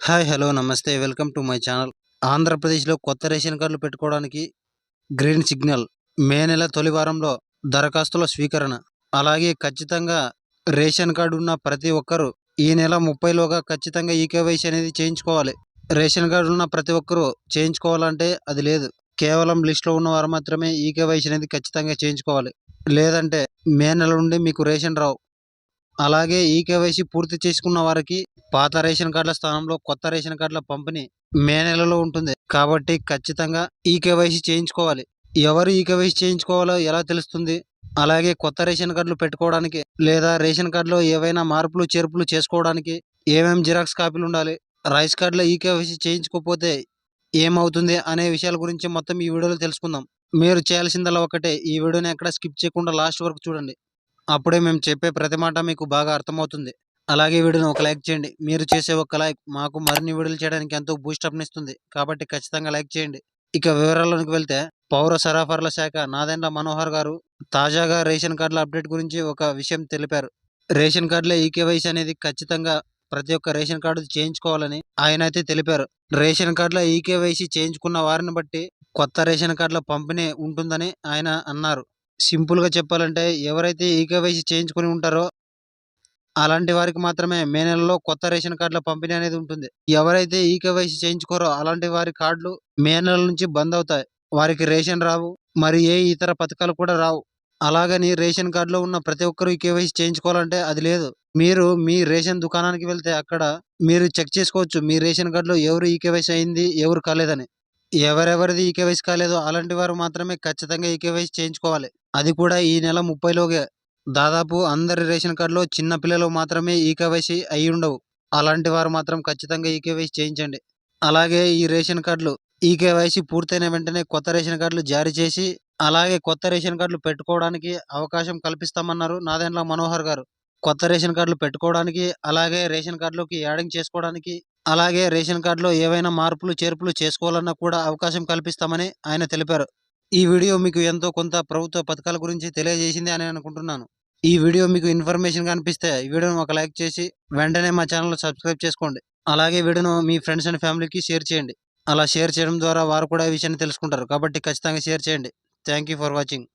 Hi hello నమస్తే welcome to my channel. ఆంధ్రప్రదేశ్లో కొత్త రేషన్ కార్డులు పెట్టుకోవడానికి గ్రీన్ సిగ్నల్ మే నెల తొలి వారంలో దరఖాస్తుల స్వీకరణ. అలాగే ఖచ్చితంగా రేషన్ కార్డు ఉన్న ప్రతి ఒక్కరూ ఈ నెల ముప్పైలోగా ఖచ్చితంగా ఈకేవైసీ అనేది చేయించుకోవాలి. రేషన్ కార్డు ఉన్న ప్రతి ఒక్కరూ చేయించుకోవాలంటే అది లేదు. కేవలం లిస్ట్లో ఉన్నవారు మాత్రమే ఈ అనేది ఖచ్చితంగా చేయించుకోవాలి. లేదంటే మే నెల నుండి మీకు రేషన్ రావు. అలాగే ఈ కేవైసీ పూర్తి చేసుకున్న వారికి పాత రేషన్ కార్డుల స్థానంలో కొత్త రేషన్ కార్డుల పంపిణీ మే నెలలో ఉంటుంది. కాబట్టి ఖచ్చితంగా ఈ కేవైసీ చేయించుకోవాలి. ఎవరు ఈ కేవైసీ చేయించుకోవాలో ఎలా తెలుస్తుంది? అలాగే కొత్త రేషన్ కార్డులు పెట్టుకోవడానికి లేదా రేషన్ కార్డులో ఏవైనా మార్పులు చేర్పులు చేసుకోవడానికి ఏమేమి జిరాక్స్ కాపీలు ఉండాలి? రైస్ కార్డులో ఈ కేవైసీ చేయించుకోకపోతే ఏమవుతుంది అనే విషయాల గురించి మొత్తం ఈ వీడియోలో తెలుసుకుందాం. మీరు చేయాల్సిందల్లా ఒకటే. ఈ వీడియోని ఎక్కడ స్కిప్ చేయకుండా లాస్ట్ వరకు చూడండి. అప్పుడే మేము చెప్పే ప్రతి మాట మీకు బాగా అర్థమవుతుంది. అలాగే వీడియోని ఒక లైక్ చేయండి. మీరు చేసే ఒక లైక్ మాకు మరిన్ని వీడియోలు చేయడానికి ఎంతో బూస్టప్నిస్తుంది కాబట్టి ఖచ్చితంగా లైక్ చేయండి. ఇక వివరాల్లోకి వెళ్తే పౌర సరఫరాల శాఖ నాదెండ్ల మనోహర్ గారు తాజాగా రేషన్ కార్డుల అప్డేట్ గురించి ఒక విషయం తెలిపారు. రేషన్ కార్డులో ఈకేవైసీ అనేది ఖచ్చితంగా ప్రతి ఒక్క రేషన్ కార్డు చేయించుకోవాలని ఆయన అయితే తెలిపారు. రేషన్ కార్డులో ఈకేవైసీ చేయించుకున్న వారిని బట్టి కొత్త రేషన్ కార్డుల పంపిణీ ఉంటుందని ఆయన అన్నారు. సింపుల్గా చెప్పాలంటే ఎవరైతే ఈకేవైసీ చేయించుకొని ఉంటారో అలాంటి వారికి మాత్రమే మే నెలలో కొత్త రేషన్ కార్డుల పంపిణీ అనేది ఉంటుంది. ఎవరైతే ఈకేవైసీ చేయించుకోరో అలాంటి వారి కార్డులు మే నెల నుంచి బంద్ అవుతాయి. వారికి రేషన్ రావు మరి ఏ ఇతర పథకాలు కూడా రావు. అలాగని రేషన్ కార్డులో ఉన్న ప్రతి ఒక్కరు ఈ కేవైసీ చేయించుకోవాలంటే అది లేదు. మీరు మీ రేషన్ దుకాణానికి వెళ్తే అక్కడ మీరు చెక్ చేసుకోవచ్చు మీ రేషన్ కార్డులో ఎవరు ఈకేవైసీ అయింది ఎవరు కాలేదని. ఎవరెవరిది ఈకేవైసీ కాలేదో అలాంటి వారు మాత్రమే ఖచ్చితంగా ఈకేవైసీ చేయించుకోవాలి. అది కూడా ఈ నెల ముప్పైలోగే. దాదాపు అందరి రేషన్ కార్డులో చిన్న పిల్లలు మాత్రమే ఈ కేవైసీ అయి ఉండవు అలాంటి వారు మాత్రం ఖచ్చితంగా ఈ కేవైసీ చేయించండి. అలాగే ఈ రేషన్ కార్డులు ఈ కేవైసీ పూర్తయిన వెంటనే కొత్త రేషన్ కార్డులు జారీ చేసి అలాగే కొత్త రేషన్ కార్డులు పెట్టుకోవడానికి అవకాశం కల్పిస్తామన్నారు నాదెండ్ల మనోహర్ గారు. కొత్త రేషన్ కార్డులు పెట్టుకోవడానికి అలాగే రేషన్ కార్డులోకి యాడింగ్ చేసుకోవడానికి అలాగే రేషన్ కార్డులో ఏవైనా మార్పులు చేర్పులు చేసుకోవాలన్నా కూడా అవకాశం కల్పిస్తామని ఆయన తెలిపారు. ఈ వీడియో మీకు ఎంతో కొంత ప్రభుత్వ పథకాల గురించి తెలియజేసింది అని అనుకుంటున్నాను. ఈ వీడియో మీకు ఇన్ఫర్మేషన్ అనిపిస్తే ఈ వీడియోను ఒక లైక్ చేసి వెంటనే మా ఛానల్ సబ్స్క్రైబ్ చేసుకోండి. అలాగే వీడియోను మీ ఫ్రెండ్స్ అండ్ ఫ్యామిలీకి షేర్ చేయండి. అలా షేర్ చేయడం ద్వారా వారు కూడా ఈ విషయాన్ని తెలుసుకుంటారు. కాబట్టి ఖచ్చితంగా షేర్ చేయండి. Thank for watching.